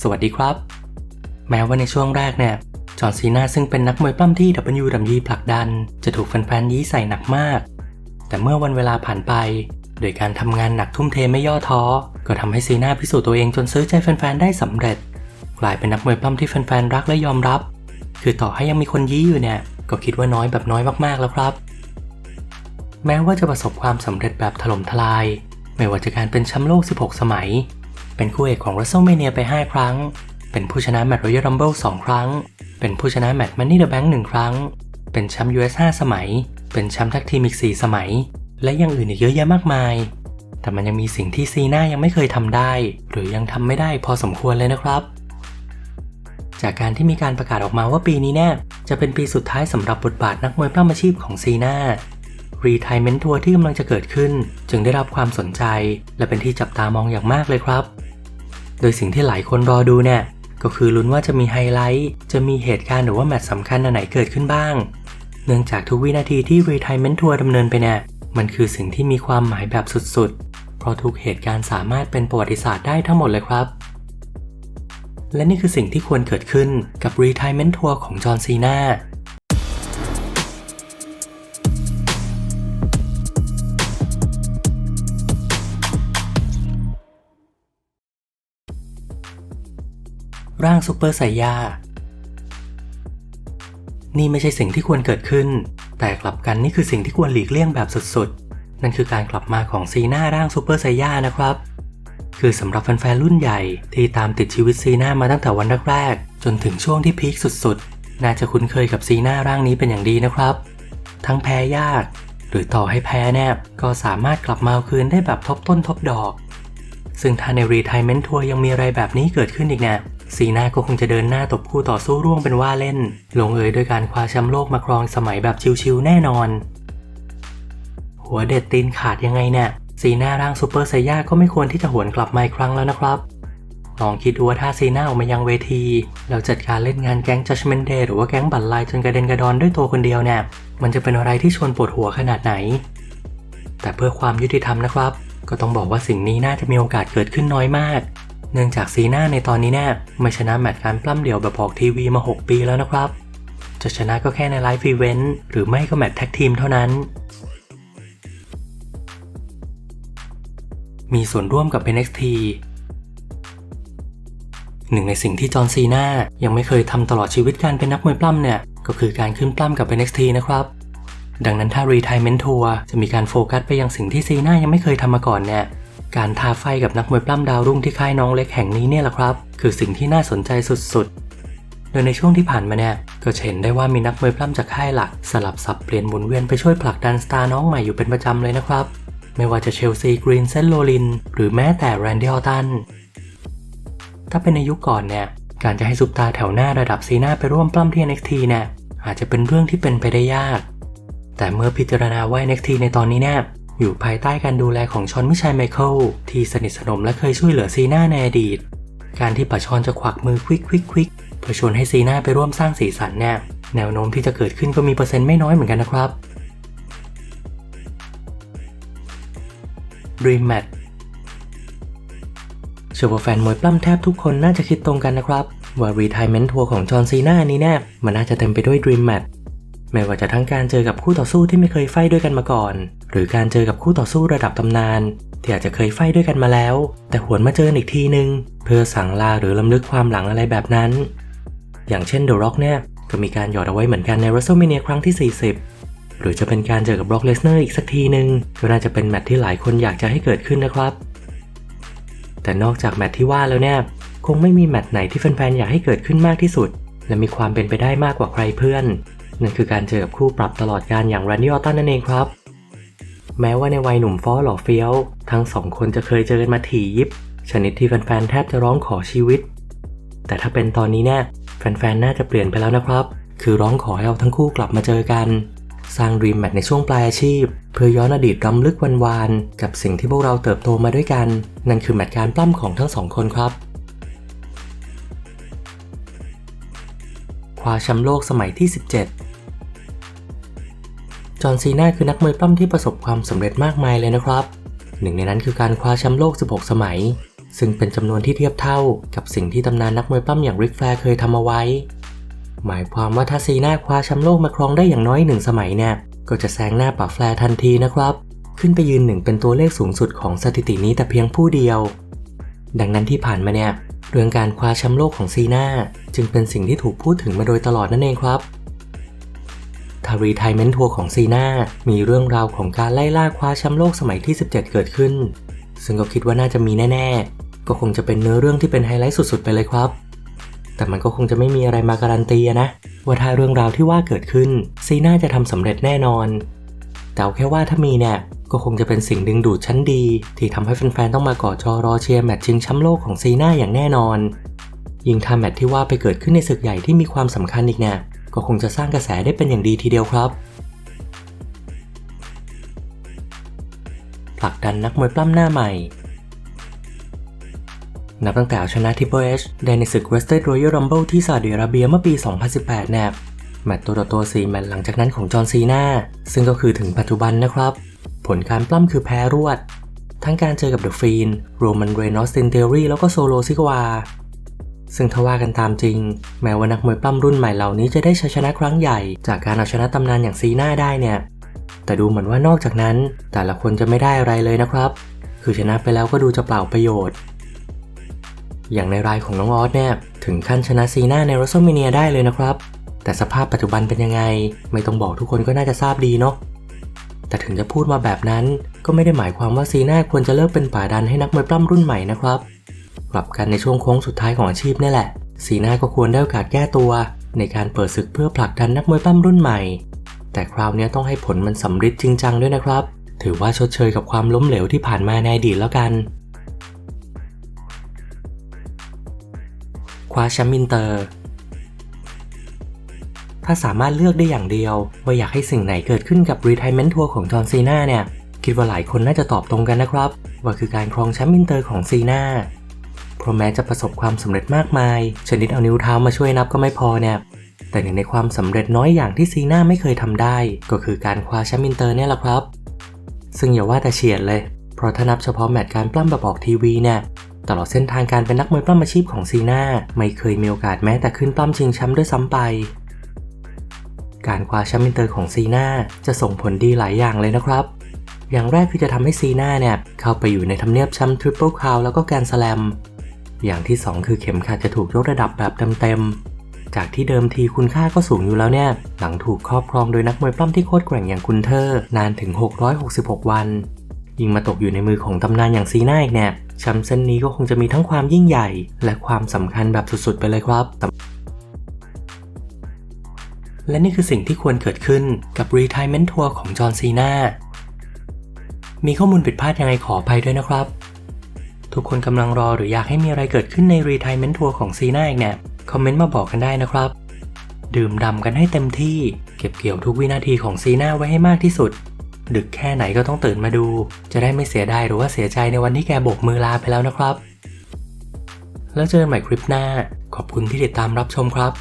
สวัสดีครับ แม้ว่าในช่วงแรกเนี่ยจอห์นซีนาซึ่งเป็นนักมวยปล้ำที่ WWE ผลักดัน จะถูกแฟนๆยี้ใส่หนักมาก แต่เมื่อวันเวลาผ่านไป โดยการทำงานหนักทุ่มเทไม่ย่อท้อ ก็ทำให้ซีนาพิสูจน์ตัวเองจนซื้อใจแฟนๆได้สำเร็จ กลายเป็นนักมวยปล้ำที่แฟนๆรักและยอมรับ คือต่อให้ยังมีคนยี้อยู่เนี่ย ก็คิดว่าน้อยแบบน้อยมากๆแล้วครับ แม้ว่าจะประสบความสำเร็จแบบถล่มทลาย ไม่ว่าจะการเป็นแชมป์โลก 16 สมัย เป็นคู่เอกของ WrestleMania ไป 5 ครั้ง เป็นผู้ชนะแมตช์ Royal Rumble 2 ครั้ง เป็นผู้ชนะแมตช์ Money the Bank 1 ครั้ง เป็นแชมป์ US 5 สมัย เป็นแชมป์แท็กทีมอีก 4 สมัย และยังอื่นอีกเยอะแยะมากมาย แต่มันยังมีสิ่งที่ซีน่ายังไม่เคยทำได้ หรือยังทำไม่ได้พอสมควรเลยนะครับจากการที่มีการประกาศออกมาว่าปีนี้แน่จะเป็นปีสุดท้ายสำหรับบทบาทนักมวยปล้ำอาชีพของซีน่า รีไทเมนทัวร์ที่กำลังจะเกิดขึ้น จึงได้รับความสนใจ และเป็นที่จับตามองอย่างมากเลยครับ โดยสิ่งที่หลายคนรอดูเนี่ยก็คือลุ้นว่าจะมีไฮไลท์ จะมีเหตุการณ์หรือว่าแมตช์สำคัญอันไหนเกิดขึ้นบ้าง เนื่องจากทุกวินาทีที่รีไทเมนทัวร์ดำเนินไปเนี่ยมันคือสิ่งที่มีความหมายแบบสุดๆ เพราะทุกเหตุการณ์สามารถเป็นประวัติศาสตร์ได้ทั้งหมดเลยครับ และนี่คือสิ่งที่ควรเกิดขึ้นกับรีไทเมนทัวร์ของจอห์นซีนา ร่างซูเปอร์ไซย่า นี่ไม่ใช่สิ่งที่ควรเกิดขึ้น แต่กลับกันนี่คือสิ่งที่ควรหลีกเลี่ยงแบบสุดๆ นั่นคือการกลับมาของซีน่าร่างซูเปอร์ไซย่านะครับ คือสำหรับแฟนๆรุ่นใหญ่ที่ตามติดชีวิตซีน่ามาตั้งแต่วันแรกๆจนถึงช่วงที่พีคสุดๆ น่าจะคุ้นเคยกับซีน่าร่างนี้เป็นอย่างดีนะครับ ทั้งแพ้ยาก หรือต่อให้แพ้แนบก็สามารถกลับมาคืนได้แบบทบต้นทบดอกซึ่งถ้าในรีไทเมนทัวร์ยังมีอะไรแบบนี้เกิดขึ้นอีกเนี่ย ซีนาก็คงจะเดินหน้าตบคู่ต่อสู้ร่วงเป็นว่าเล่น ลงเอยด้วยการคว้าแชมป์โลกมาครองสมัยแบบชิวๆแน่นอน หัวเด็ดตีนขาดยังไงเนี่ยซีนาร่างซูเปอร์ไซย่าก็ไม่ควรที่จะหวนกลับมาอีกครั้งแล้วนะครับลองคิดดูว่าถ้าซีนาออกมายังเวทีแล้วจัดการเล่นงานแก๊ง Judgment Day หรือว่าแก๊งบัตรลายจนกระเด็นกระดอนด้วยตัวคนเดียวเนี่ย มันจะเป็นอะไรที่ชวนปวดหัวขนาดไหน แต่เพื่อความยุติธรรมนะครับ ก็ต้องบอกว่าสิ่งนี้น่าจะมีโอกาสเกิดขึ้นน้อยมาก เนื่องจากซีน่าในตอนนี้แน่ไม่ชนะแมตช์การปล้ำเดี่ยวแบบออกทีวีมา 6 ปีแล้วนะครับ จะชนะก็แค่ในไลฟ์อีเวนต์หรือไม่ก็แมตช์แท็กทีมเท่านั้น มีส่วนร่วมกับ NXT หนึ่งในสิ่งที่จอห์นซีน่ายังไม่เคยทำตลอดชีวิตการเป็นนักมวยปล้ำเนี่ย ก็คือการขึ้นปล้ำกับ NXT นะครับดังนั้นถ้า Retirement Tour จะมีการโฟกัสไปยังสิ่งที่ซีน่ายังไม่เคยทำมาก่อนเนี่ย การท้าไฟกับนักมวยปล้ำดาวรุ่งที่ค่ายน้องเล็กแห่งนี้เนี่ยแหละครับ คือสิ่งที่น่าสนใจสุดๆ โดยในช่วงที่ผ่านมาเนี่ยก็เห็นได้ว่ามีนักมวยปล้ำจากค่ายหลัก สลับสับเปลี่ยนหมุนเวียนไปช่วยผลักดันสตาร์น้องใหม่อยู่เป็นประจำเลยนะครับ ไม่ว่าจะเชลซีกรีนเซนโลลิน หรือแม้แต่แรนดี้ออตันถ้าเป็นในยุคก่อนเนี่ยการจะให้ซุปตาแถวหน้าระดับซีน่าไปร่วมปล้ำที่ NXT เนี่ยอาจจะเป็นเรื่องที่เป็นไปได้ยาก แต่เมื่อพิจารณาว่า NXT ในตอนนี้เนี่ย อยู่ภายใต้การดูแลของชอนมิชัยไมเคิลที่สนิทสนมและเคยช่วยเหลือซีน่าในอดีต การที่ปะชอนจะควักมือควิกควิกควิกเพื่อชวนให้ซีน่าไปร่วมสร้างสีสันเนี่ยแนวโน้มที่จะเกิดขึ้นก็มีเปอร์เซ็นต์ไม่น้อยเหมือนกันนะครับ Dream Match เชื่อว่าแฟนมวยปล้ำแทบทุกคนน่าจะคิดตรงกันนะครับ ว่า Retirement Tour ของจอห์นซีน่านี้แน่มันน่าจะเต็มไปด้วย Dream Match ไม่ว่าจะทั้งการเจอกับคู่ต่อสู้ที่ไม่เคยไฟด้วยกันมาก่อน หรือการเจอกับคู่ต่อสู้ระดับตำนาน ที่อาจจะเคยไฟด้วยกันมาแล้ว แต่หวนมาเจออีกทีนึง เพื่อสั่งลาหรือลำลึกความหลังอะไรแบบนั้น อย่างเช่น The Rock เนี่ยก็มีการหยอดเอาไว้เหมือนกันใน WrestleMania ครั้งที่ 40 หรือจะเป็นการเจอกับ Brock Lesnar อีกสักทีนึงก็น่าจะเป็นแมตช์ที่หลายคนอยากจะให้เกิดขึ้นนะครับ แต่นอกจากแมตช์ที่ว่าแล้วเนี่ยคงไม่มีแมตช์ไหนที่แฟนๆอยากให้เกิดขึ้นมากที่สุด และมีความเป็นไปได้มากกว่าใครเพื่อน นั่นคือการเจอกับคู่ปรับตลอดการอย่าง Randy Orton นั่นเองครับ แม้ว่าในวัยหนุ่มฟอหล่อเฟี้ยว ทั้งสองคนจะเคยเจอกันมาถี่ยิบ ชนิดที่แฟนๆแทบจะร้องขอชีวิต แต่ถ้าเป็นตอนนี้แน่แฟนๆน่าจะเปลี่ยนไปแล้วนะครับ คือร้องขอให้เราทั้งคู่กลับมาเจอกัน สร้างรีมแมทในช่วงปลายอาชีพ เพื่อย้อนอดีตรำลึกวันวานกับสิ่งที่พวกเราเติบโตมาด้วยกัน นั่นคือแมตการปล้ำของทั้งสองคนครับ คว้าแชมป์โลกสมัยที่ 17 จอห์นซีนาคือนักมวยปล้ำที่ประสบความสำเร็จมากมายเลยนะครับ หนึ่งในนั้นคือการคว้าแชมป์โลก 16 สมัย ซึ่งเป็นจำนวนที่เทียบเท่ากับสิ่งที่ตำนานนักมวยปล้ำอย่างริกแฟร์เคยทำเอาไว้ หมายความว่าถ้าซีน่าคว้าแชมป์โลกมาครองได้อย่างน้อยหนึ่งสมัยเนี่ยก็จะแซงหน้าป่าแฟร์ทันทีนะครับ ขึ้นไปยืนหนึ่งเป็นตัวเลขสูงสุดของสถิตินี้แต่เพียงผู้เดียว ดังนั้นที่ผ่านมาเนี่ย เรื่องการคว้าแชมป์โลกของซีนาจึงเป็นสิ่งที่ถูกพูดถึงมาโดยตลอดนั่นเองครับทารีไทเมนทัวร์ของซีนามีเรื่องราวของการไล่ล่าคว้าแชมป์โลกสมัยที่ 17 เกิดขึ้น ซึ่งก็คิดว่าน่าจะมีแน่ ๆ ก็คงจะเป็นเนื้อเรื่องที่เป็นไฮไลท์สุด ๆ ไปเลยครับ แต่มันก็คงจะไม่มีอะไรมาการันตีนะ ว่าถ้าเรื่องราวที่ว่าเกิดขึ้นซีน่าจะทำสำเร็จแน่นอน แต่เอาแค่ว่าถ้ามีเนี่ย ก็คงจะเป็นสิ่งดึงดูดชั้นดี ที่ทำให้แฟนๆ ต้องมาก่อจอรอเชียร์แมตช์ชิงแชมป์โลกของซีน่าอย่างแน่นอน ยิ่งทำแมตช์ที่ว่าไปเกิดขึ้นในศึกใหญ่ที่มีความสำคัญอีกเนี่ยก็คงจะสร้างกระแสได้เป็นอย่างดีทีเดียวครับผลักดันนักมวยปล้ำหน้าใหม่ นับตั้งแต่เอาชนะทิปเปอร์เอชได้ในศึก Western Royal Rumble ที่ซาอุดิอาระเบียเมื่อปี 2018แนบแมตต์ตัวต่อตัว4แมตต์หลังจากนั้นของจอห์นซีนาซึ่งก็คือถึงปัจจุบันนะครับ ผลการปล้ำคือแพ้รวด ทั้งการเจอกับเดอะฟีนโรมันเรนอสตินเทอรี่แล้วก็โซโลซิกวา ซึ่งถ้าว่ากันตามจริง แม้ว่านักมวยปล้ำรุ่นใหม่เหล่านี้จะได้ชัยชนะครั้งใหญ่ จากการเอาชนะตำนานอย่างซีน่าได้เนี่ย แต่ดูเหมือนว่านอกจากนั้น แต่ละคนจะไม่ได้อะไรเลยนะครับ คือชนะไปแล้วก็ดูจะเปล่าประโยชน์ อย่างในรายของน้องออสเนี่ยถึงขั้นชนะซีน่าในรัสเซเมเนียได้เลยนะครับ แต่สภาพปัจจุบันเป็นยังไง ไม่ต้องบอกทุกคนก็น่าจะทราบดีเนาะ แต่ถึงจะพูดมาแบบนั้น ก็ไม่ได้หมายความว่าซีน่าควรจะเลิกเป็นป่าดันให้นักมวยปล้ำรุ่นใหม่นะครับกลับกันในช่วงโค้งสุดท้ายของอาชีพนี่แหละ ซีน่าก็ควรได้โอกาสแก้ตัว ในการเปิดศึกเพื่อผลักดันนักมวยปล้ำรุ่นใหม่ แต่คราวนี้ต้องให้ผลมันสำฤทธิ์จริงจังด้วยนะครับ ถือว่าชดเชยกับความล้มเหลวที่ผ่านมาในอดีตแล้วกันคว้าแชมป์อินเตอร์ ถ้าสามารถเลือกได้อย่างเดียว ว่าอยากให้สิ่งไหนเกิดขึ้นกับ Retirement Tour ของจอห์นซีนาเนี่ย คิดว่าหลายคนน่าจะตอบตรงกันนะครับ ว่าคือการครองแชมป์อินเตอร์ของซีนาเพราะแม้จะประสบความสำเร็จมากมาย ชนิดเอานิ้วเท้ามาช่วยนับก็ไม่พอเนี่ยแต่หนึ่งในความสำเร็จน้อยอย่างที่ซีนาไม่เคยทำได้ ก็คือการคว้าแชมป์อินเตอร์เนี่ยแหละครับ ซึ่งอย่าว่าแต่เฉียดเลย เพราะถ้านับเฉพาะแมตช์การปล้ำแบบออกทีวีเนี่ยตลอดเส้นทางการเป็นนักมวยปล้ำอาชีพของซีนาไม่เคยมีโอกาสแม้แต่ขึ้นปล้ำชิงแชมป์ด้วยซ้ำไป การคว้าแชมป์อินเตอร์ของซีนาจะส่งผลดีหลายอย่างเลยนะครับ อย่างแรกคือจะทำให้ซีนาเนี่ยเข้าไปอยู่ในทำเนียบแชมป์ทริปเปิลคาวแล้วก็แกรนสแลม อย่างที่ 2 คือเข็มขัดจะถูกยกระดับแบบเต็มๆ จากที่เดิมทีคุณค่าก็สูงอยู่แล้วเนี่ย หลังถูกครอบครองโดยนักมวยปล้ำที่โคตรแกร่งอย่างคุณเทอร์นานถึง 666 วัน ยิ่งมาตกอยู่ในมือของตำนานอย่างซีนาอีกเนี่ยแชมป์เส้นนี้ก็คงจะมีทั้งความยิ่งใหญ่ และความสำคัญแบบสุดๆไปเลยครับ และนี่คือสิ่งที่ควรเกิดขึ้นกับ Retirement Tour ของจอห์นซีนามีข้อมูลผิดพลาดยังไงขออภัยด้วยนะครับ ทุกคนกำลังรอหรืออยากให้มีอะไรเกิดขึ้นใน Retirement Tour ของซีนาอีกเนี่ย คอมเมนต์มาบอกกันได้นะครับ ดื่มด่ำกันให้เต็มที่ เก็บเกี่ยวทุกวินาทีของซีนาไว้ให้มากที่สุด ดึกแค่ไหนก็ต้องตื่นมาดู จะได้ไม่เสียดายหรือว่าเสียใจในวันที่แกโบกมือลาไปแล้วนะครับ แล้วเจอกันใหม่คลิปหน้า ขอบคุณที่ติดตามรับชมครับ